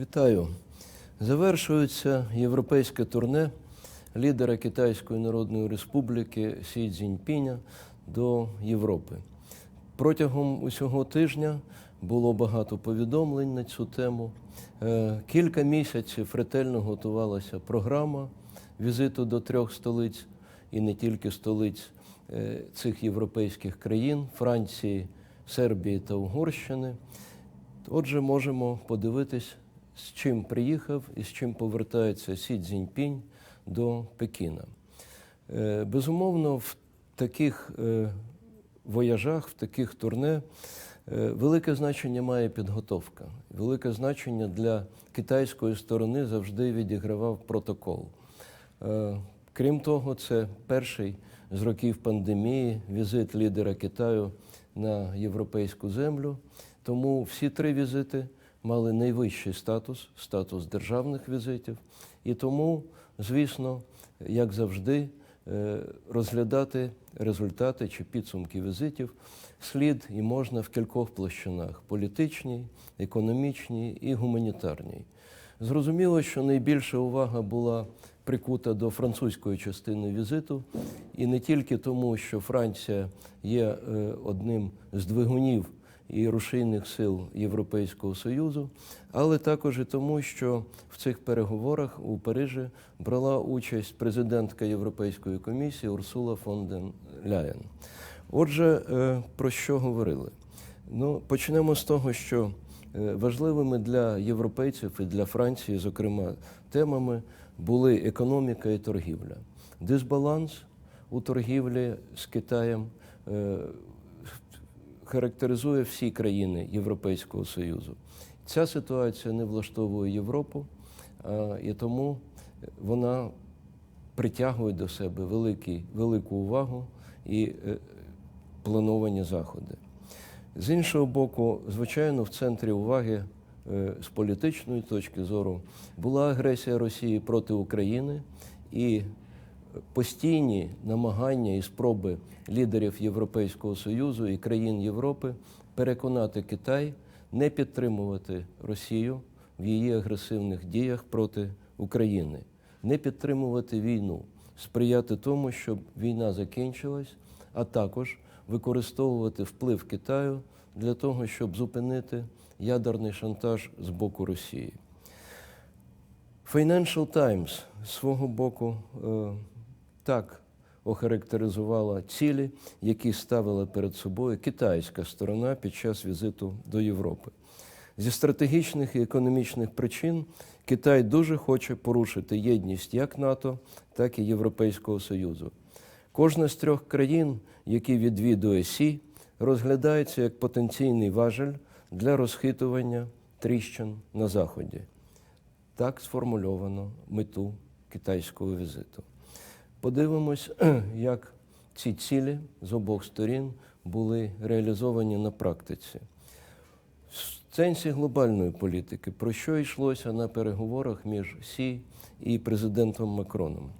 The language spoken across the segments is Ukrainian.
Вітаю. Завершується європейське турне лідера Китайської Народної Республіки Сі Цзіньпіня до Європи. Протягом усього тижня було багато повідомлень на цю тему. Е, Кілька місяців ретельно готувалася програма візиту до трьох столиць, і не тільки столиць е, цих європейських країн Франції, Сербії та Угорщини. Отже, можемо подивитись, з чим приїхав і з чим повертається Сі Цзіньпінь до Пекіна. Е, Безумовно, в таких е, вояжах, в таких турне е, велике значення має підготовка. Велике значення для китайської сторони завжди відігравав протокол. Крім того, це перший з років пандемії візит лідера Китаю на європейську землю. Тому всі три візити мали найвищий статус, статус державних візитів. І тому, звісно, як завжди, е, розглядати результати чи підсумки візитів слід і можна в кількох площинах політичній, економічній і гуманітарній. Зрозуміло, що найбільша увага була прикута до французької частини візиту, і не тільки тому, що Франція є е, одним з двигунів і рушійних сил Європейського Союзу, але також і тому, що в цих переговорах у Парижі брала участь президентка Європейської комісії Урсула фон ден Ляєн. Отже, е, про що говорили? Ну, почнемо з того, що е, важливими для європейців і для Франції, зокрема, темами були економіка і торгівля. Дисбаланс у торгівлі з Китаєм е, характеризує всі країни Європейського Союзу. Ця ситуація не влаштовує Європу, і тому вона притягує до себе великий, велику увагу і е, плановані заходи. З іншого боку, звичайно, в центрі уваги е, з політичної точки зору була агресія Росії проти України і постійні намагання і спроби лідерів Європейського Союзу і країн Європи переконати Китай не підтримувати Росію в її агресивних діях проти України, не підтримувати війну, сприяти тому, щоб війна закінчилась, а також використовувати вплив Китаю для того, щоб зупинити ядерний шантаж з боку Росії. Financial Times свого боку е, так охарактеризувала цілі, які ставила перед собою китайська сторона під час візиту до Європи. Зі стратегічних і економічних причин Китай дуже хоче порушити єдність як НАТО, так і Європейського Союзу. Кожна з трьох країн, які відвідує Сі, розглядається як потенційний важель для розхитування тріщин на Заході. Так сформульовано мету китайського візиту. Подивимось, як ці цілі з обох сторін були реалізовані на практиці. В сенсі глобальної політики, про що йшлося на переговорах між Сі і президентом Макроном?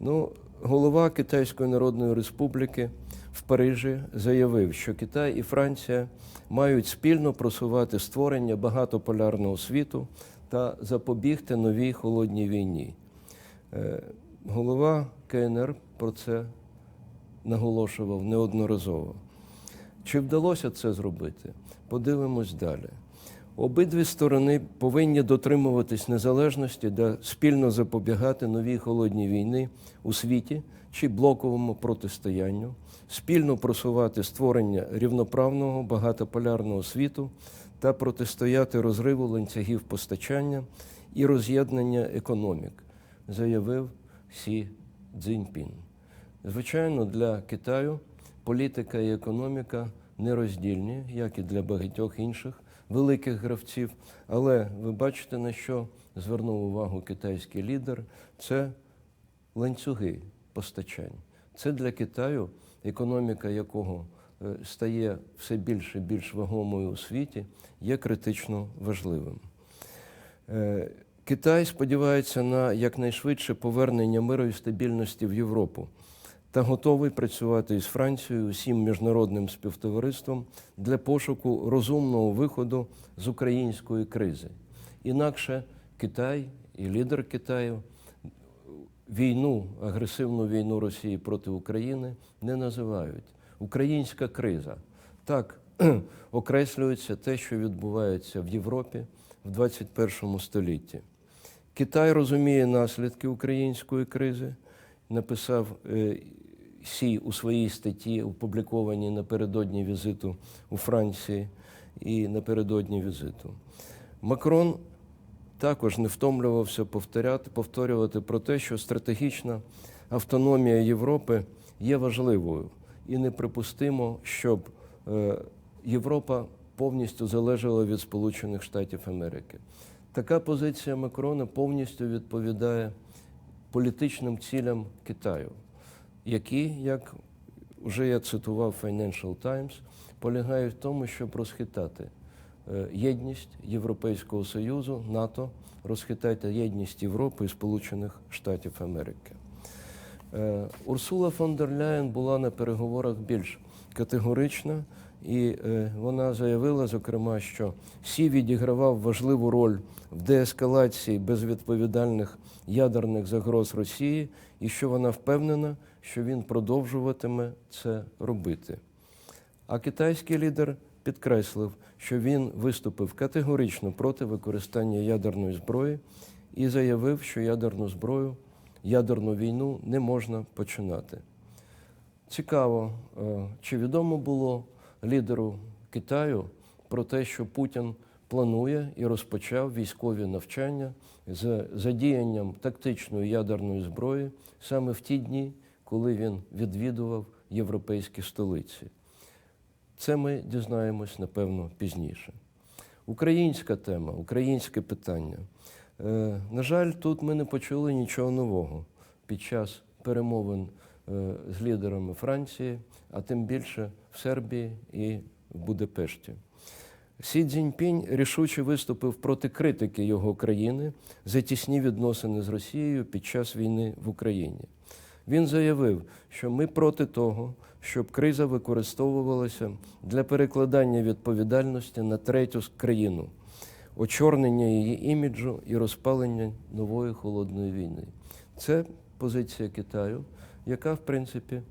Ну, голова Китайської Народної Республіки в Парижі заявив, що Китай і Франція мають спільно просувати створення багатополярного світу та запобігти новій холодній війні. Голова КНР про це наголошував неодноразово. Чи вдалося це зробити? Подивимось далі. Обидві сторони повинні дотримуватись незалежності та спільно запобігати новій холодній війни у світі чи блоковому протистоянню, спільно просувати створення рівноправного багатополярного світу та протистояти розриву ланцюгів постачання і роз'єднання економік, заявив Сі Цзіньпін. Звичайно, для Китаю політика і економіка нероздільні, як і для багатьох інших великих гравців. Але ви бачите, на що звернув увагу китайський лідер, це ланцюги постачань. Це для Китаю, економіка якого е, стає все більше і більш вагомою у світі, є критично важливим. Китай сподівається на якнайшвидше повернення миру і стабільності в Європу та готовий працювати із Францією, усім міжнародним співтовариством для пошуку розумного виходу з української кризи. Інакше Китай і лідер Китаю війну, агресивну війну Росії проти України не називають. Українська криза. Так окреслюється те, що відбувається в Європі в 21 столітті. Китай розуміє наслідки української кризи, написав е, Сі у своїй статті, опублікованій напередодні візиту у Франції і напередодні візиту. Макрон також не втомлювався повторяти, повторювати про те, що стратегічна автономія Європи є важливою і неприпустимо, щоб е, Європа повністю залежала від Сполучених Штатів Америки. Така позиція Макрона повністю відповідає політичним цілям Китаю, які, як вже я цитував Financial Times, полягають в тому, щоб розхитати е, єдність Європейського Союзу, НАТО, розхитати єдність Європи і Сполучених Штатів Америки. Е, Урсула фон дер Ляєн була на переговорах більш категорична, і е, вона заявила, зокрема, що Сі відігравав важливу роль в деескалації безвідповідальних ядерних загроз Росії, і що вона впевнена, що він продовжуватиме це робити. А китайський лідер підкреслив, що він виступив категорично проти використання ядерної зброї і заявив, що ядерну зброю, ядерну війну не можна починати. Цікаво, е, чи відомо було лідеру Китаю про те, що Путін планує і розпочав військові навчання з задіянням тактичної ядерної зброї саме в ті дні, коли він відвідував європейські столиці. Це ми дізнаємось, напевно, пізніше. Українська тема, українське питання. Е, на жаль, тут ми не почули нічого нового під час перемовин е, з лідерами Франції, а тим більше в Сербії і в Будапешті. Сі Цзіньпінь рішуче виступив проти критики його країни за тісні відносини з Росією під час війни в Україні. Він заявив, що ми проти того, щоб криза використовувалася для перекладання відповідальності на третю країну, очорнення її іміджу і розпалення нової холодної війни. Це позиція Китаю, яка, в принципі,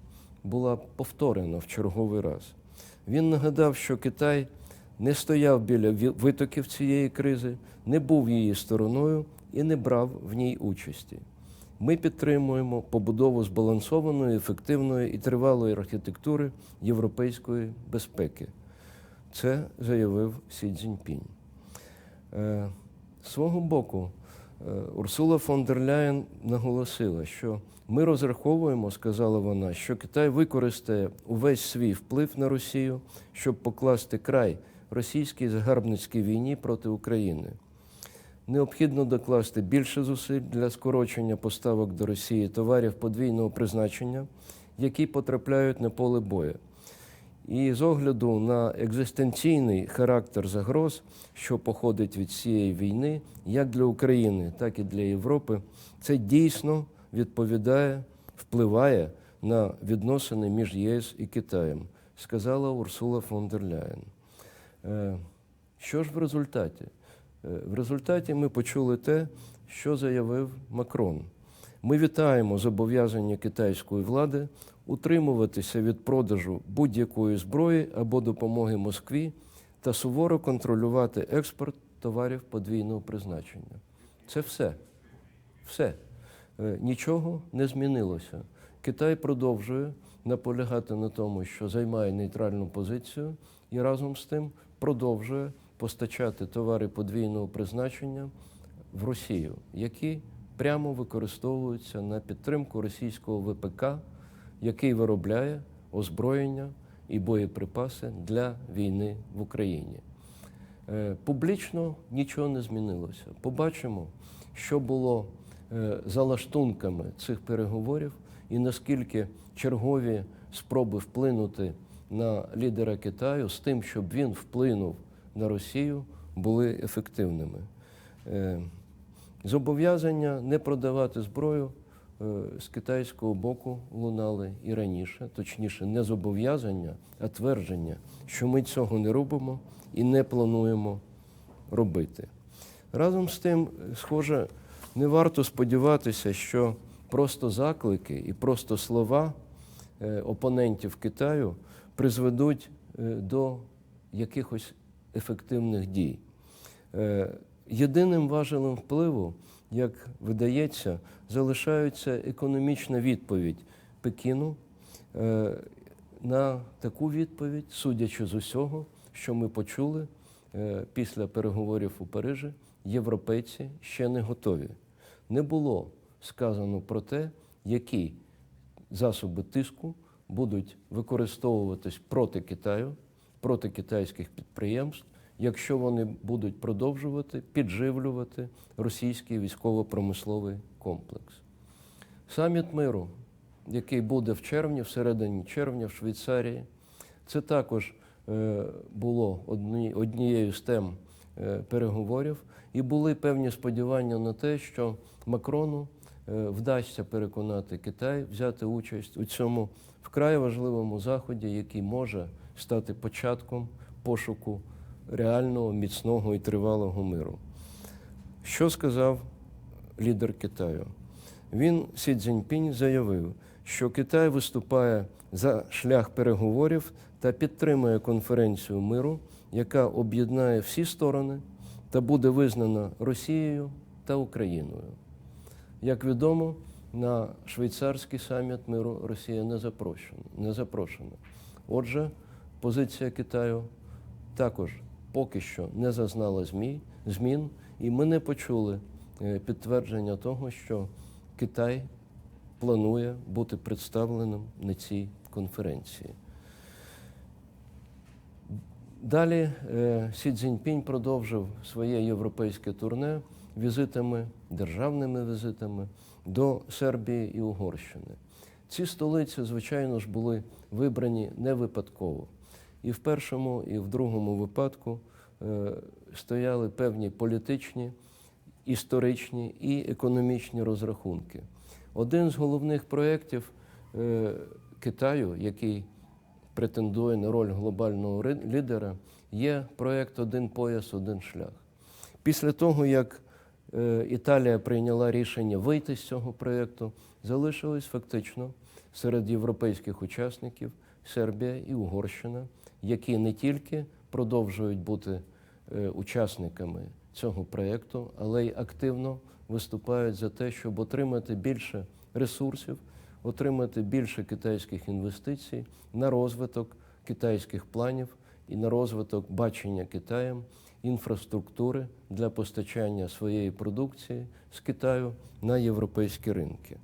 була повторена в черговий раз. Він нагадав, що Китай не стояв біля витоків цієї кризи, не був її стороною і не брав в ній участі. Ми підтримуємо побудову збалансованої, ефективної і тривалої архітектури європейської безпеки. Це заявив Сі Цзіньпінь. Е, свого боку, Урсула фон дер Ляєн наголосила, що ми розраховуємо, сказала вона, що Китай використає увесь свій вплив на Росію, щоб покласти край російській загарбницькій війні проти України. Необхідно докласти більше зусиль для скорочення поставок до Росії товарів подвійного призначення, які потрапляють на поле бою. І з огляду на екзистенційний характер загроз, що походить від цієї війни, як для України, так і для Європи, це дійсно відповідає, впливає на відносини між ЄС і Китаєм, сказала Урсула фон дер Ляєн. Е, Що ж в результаті? Е, В результаті ми почули те, що заявив Макрон. Ми вітаємо зобов'язання китайської влади утримуватися від продажу будь-якої зброї або допомоги Москві та суворо контролювати експорт товарів подвійного призначення. Це все. Все. Е, Нічого не змінилося. Китай продовжує наполягати на тому, що займає нейтральну позицію, і разом з тим продовжує постачати товари подвійного призначення в Росію, які прямо використовуються на підтримку російського ВПК, який виробляє озброєння і боєприпаси для війни в Україні. Е, Публічно нічого не змінилося. Побачимо, що було е, за лаштунками цих переговорів і наскільки чергові спроби вплинути на лідера Китаю з тим, щоб він вплинув на Росію, були ефективними. Е, Зобов'язання не продавати зброю з китайського боку лунали і раніше, точніше, не зобов'язання, а твердження, що ми цього не робимо і не плануємо робити. Разом з тим, схоже, не варто сподіватися, що просто заклики і просто слова е, опонентів Китаю призведуть е, до якихось ефективних дій. Е, Єдиним важелем впливу, як видається, залишається економічна відповідь Пекіну. Е, На таку відповідь, судячи з усього, що ми почули е, після переговорів у Парижі, європейці ще не готові. Не було сказано про те, які засоби тиску будуть використовуватись проти Китаю, проти китайських підприємств, якщо вони будуть продовжувати підживлювати російський військово-промисловий комплекс. Саміт миру, який буде в червні, всередині червня в Швейцарії, це також е, було однією з тем е, переговорів, і були певні сподівання на те, що Макрону е, вдасться переконати Китай взяти участь у цьому вкрай важливому заході, який може стати початком пошуку реального, міцного і тривалого миру. Що сказав лідер Китаю? Він Сі Цзіньпінь заявив, що Китай виступає за шлях переговорів та підтримує конференцію миру, яка об'єднає всі сторони та буде визнана Росією та Україною. Як відомо, на швейцарський саміт миру Росія не запрошена. Не запрошена. Отже, позиція Китаю також поки що не зазнала змін, і ми не почули е, підтвердження того, що Китай планує бути представленим на цій конференції. Далі е, Сі Цзіньпінь продовжив своє європейське турне візитами, державними візитами до Сербії і Угорщини. Ці столиці, звичайно ж, були вибрані не випадково. І в першому, і в другому випадку е, стояли певні політичні, історичні і економічні розрахунки. Один з головних проєктів е, Китаю, який претендує на роль глобального лідера, є проєкт Один пояс, один шлях. Після того, як е, Італія прийняла рішення вийти з цього проєкту, залишились фактично серед європейських учасників Сербія і Угорщина, які не тільки продовжують бути е, учасниками цього проєкту, але й активно виступають за те, щоб отримати більше ресурсів, отримати більше китайських інвестицій на розвиток китайських планів і на розвиток бачення Китаєм інфраструктури для постачання своєї продукції з Китаю на європейські ринки.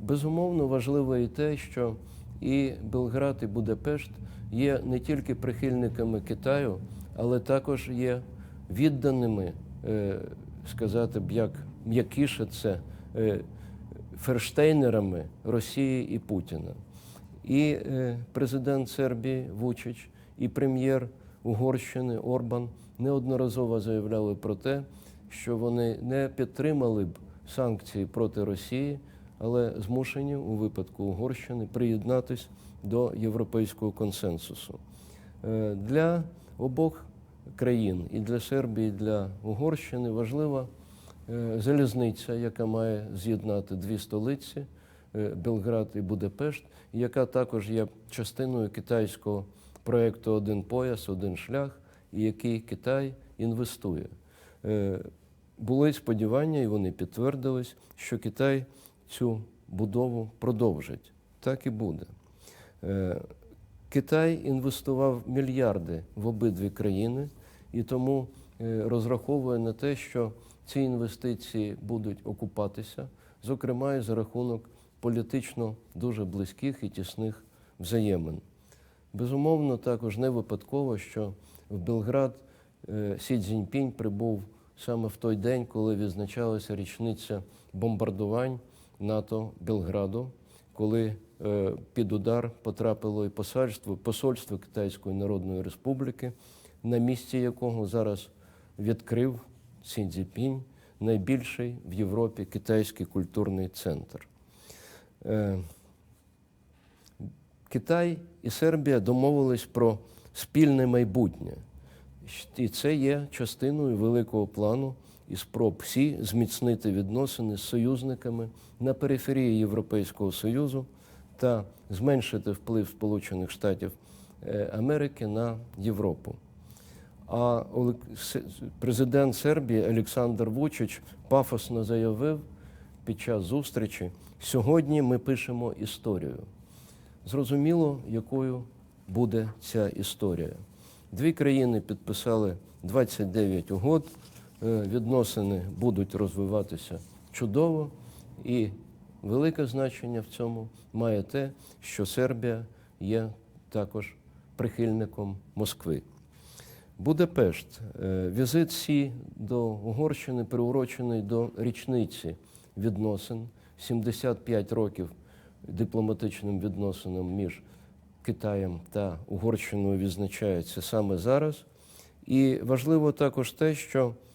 Безумовно, важливо і те, що і Белград, і Будапешт є не тільки прихильниками Китаю, але також є відданими, е, сказати б, як м'якіше це е, ферштейнерами Росії і Путіна. І е, президент Сербії Вучич, і прем'єр Угорщини Орбан неодноразово заявляли про те, що вони не підтримали б санкції проти Росії, але змушені у випадку Угорщини приєднатись до європейського консенсусу. Е, Для обох країн і для Сербії, і для Угорщини важлива е, залізниця, яка має з'єднати дві столиці е, Белград і Будапешт, яка також є частиною китайського проєкту Один пояс, один шлях, і який Китай інвестує. Були сподівання, і вони підтвердились, що Китай цю будову продовжить. Так і буде. Е, Китай інвестував мільярди в обидві країни і тому е, розраховує на те, що ці інвестиції будуть окупатися, зокрема і за рахунок політично дуже близьких і тісних взаємин. Безумовно, також не випадково, що в Белград е, Сі Цзіньпінь прибув саме в той день, коли відзначалася річниця бомбардувань НАТО Белграду, коли е, під удар потрапило і посольство, посольство Китайської Народної Республіки, на місці якого зараз відкрив Сі Цзіньпінь найбільший в Європі китайський культурний центр. Е, Китай і Сербія домовились про спільне майбутнє. І це є частиною великого плану і спроб всі зміцнити відносини з союзниками на периферії Європейського Союзу та зменшити вплив Сполучених Штатів е, Америки на Європу. А президент Сербії Олександр Вучич пафосно заявив під час зустрічі: сьогодні ми пишемо історію. Зрозуміло, якою буде ця історія. Дві країни підписали 29 угод, відносини будуть розвиватися чудово, і велике значення в цьому має те, що Сербія є також прихильником Москви. Будапешт. Е, Візит Сі до Угорщини приурочений до річниці відносин 75 років дипломатичним відносинам між Китаєм та Угорщиною відзначається саме зараз. І важливо також те, що е,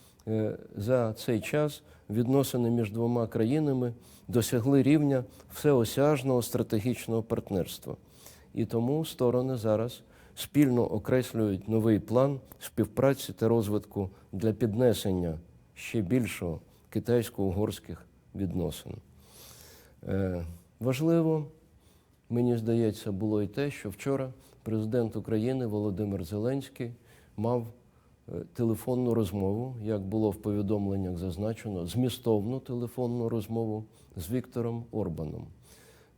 за цей час відносини між двома країнами досягли рівня всеосяжного стратегічного партнерства. І тому сторони зараз спільно окреслюють новий план співпраці та розвитку для піднесення ще більшого китайсько-угорських відносин. Е, Важливо, мені здається, було і те, що вчора президент України Володимир Зеленський мав е, телефонну розмову, як було в повідомленнях зазначено, змістовну телефонну розмову з Віктором Орбаном.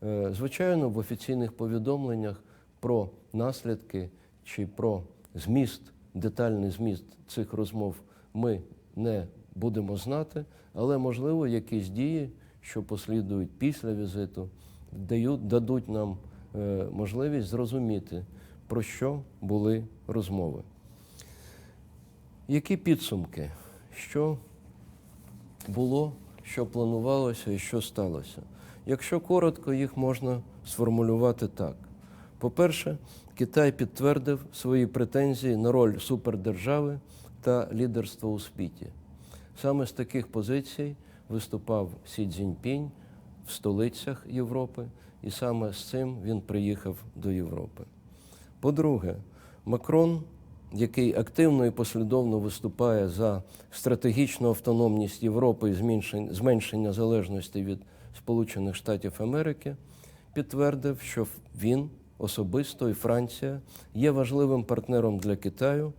Е, Звичайно, в офіційних повідомленнях про наслідки чи про зміст, детальний зміст цих розмов ми не будемо знати, але можливо якісь дії, що послідують після візиту, дають, дадуть нам е, можливість зрозуміти, про що були розмови. Які підсумки? Що було, що планувалося і що сталося? Якщо коротко, їх можна сформулювати так. По-перше, Китай підтвердив свої претензії на роль супердержави та лідерства у світі. Саме з таких позицій виступав Сі Цзіньпінь в столицях Європи, і саме з цим він приїхав до Європи. По-друге, Макрон, який активно і послідовно виступає за стратегічну автономність Європи і зменшення залежності від Сполучених Штатів Америки, підтвердив, що він особисто і Франція є важливим партнером для Китаю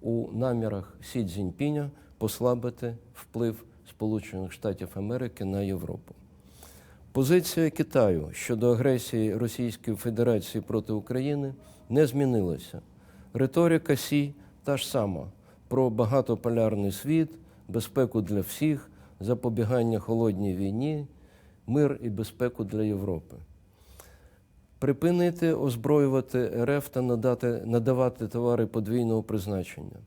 у намірах Сі Цзіньпіня послабити вплив Сполучених Штатів Америки на Європу. Позиція Китаю щодо агресії Російської Федерації проти України не змінилася. Риторика Сі та ж сама про багатополярний світ, безпеку для всіх, запобігання холодній війні, мир і безпеку для Європи. Припинити озброювати РФ та надати, надавати товари подвійного призначення.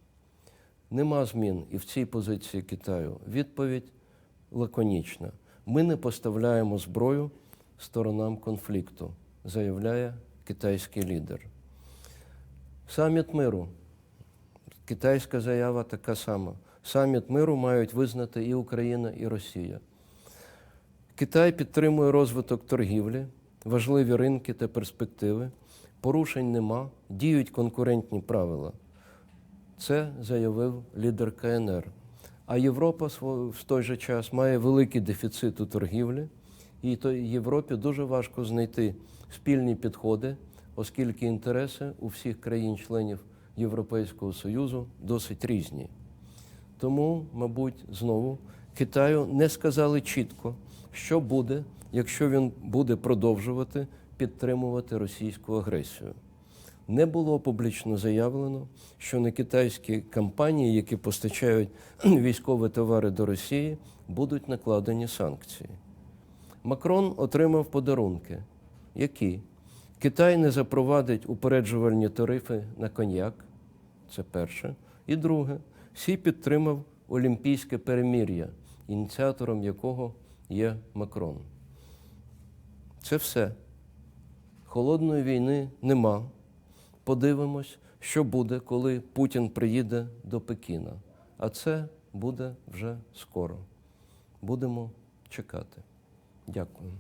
Нема змін і в цій позиції Китаю. Відповідь лаконічна. Ми не поставляємо зброю сторонам конфлікту, заявляє китайський лідер. Саміт миру. Китайська заява така сама. Саміт миру мають визнати і Україна, і Росія. Китай підтримує розвиток торгівлі, важливі ринки та перспективи. Порушень нема, діють конкурентні правила. Це заявив лідер КНР. А Європа в той же час має великий дефіцит у торгівлі, і то Європі дуже важко знайти спільні підходи, оскільки інтереси у всіх країн-членів Європейського Союзу досить різні. Тому, мабуть, знову Китаю не сказали чітко, що буде, якщо він буде продовжувати підтримувати російську агресію. Не було публічно заявлено, що на китайські компанії, які постачають військові товари до Росії, будуть накладені санкції. Макрон отримав подарунки, які Китай не запровадить упереджувальні тарифи на коньяк. Це перше. І друге, Сі підтримав олімпійське перемір'я, ініціатором якого є Макрон. Це все. Холодної війни нема. Подивимось, що буде, коли Путін приїде до Пекіна. А це буде вже скоро. Будемо чекати. Дякую.